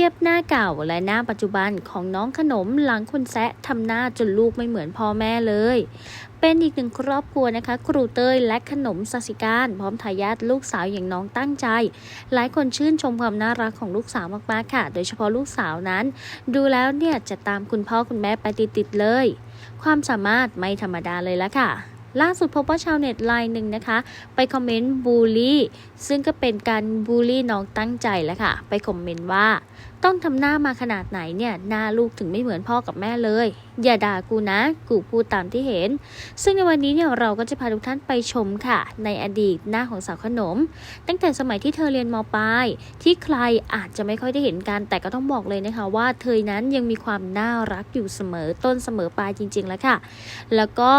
ทียบหน้าเก่าและหน้าปัจจุบันของน้องขนมหลังคนแซะทำหน้าจนลูกไม่เหมือนพ่อแม่เลย เป็นอีกหนึ่งครอบครัวนะคะ ครูเต้ยและขนมสัสิการ พร้อมทายาทลูกสาวอย่างน้องตั้งใจ หลายคนชื่นชมความน่ารักของลูกสาวมากๆค่ะ โดยเฉพาะลูกสาวนั้น ดูแล้วเนี่ยจะตามคุณพ่อคุณแม่ไปติดๆเลย ความสามารถไม่ธรรมดาเลยละค่ะ ล่าสุดพบว่าชาวเน็ตไลน์หนึ่งนะคะ ไปคอมเมนต์บูลลี่ซึ่งก็เป็นการบูลลี่น้องตั้งใจแล้วค่ะ ไปคอมเมนต์ว่า ต้องทำหน้ามาขนาดไหนเนี่ย หน้าลูกถึงไม่เหมือนพ่อกับแม่เลย อย่าด่ากูนะ กูพูดตามที่เห็น ซึ่งในวันนี้เนี่ยเราก็จะพาทุกท่านไปชมค่ะ ในอดีตหน้าของสาวขนม ตั้งแต่สมัยที่เธอเรียนมปลายที่ใครอาจจะไม่ค่อยได้เห็นกันแต่ก็ต้องบอกเลยนะคะ ว่าเธอนั้นยังมีความน่ารักอยู่เสมอต้นเสมอปลายจริง ๆ แล้วค่ะ แล้วก็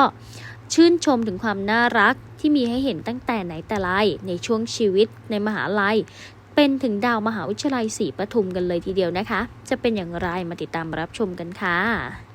ชื่นชมถึงความน่ารักที่มีให้เห็นตั้งแต่ไหนแต่ไรในช่วงชีวิตในมหาลัย เป็นถึงดาวมหาวิทยาลัยศรีปทุมกันเลยทีเดียวนะคะ จะเป็นอย่างไรมาติดตามรับชมกันค่ะ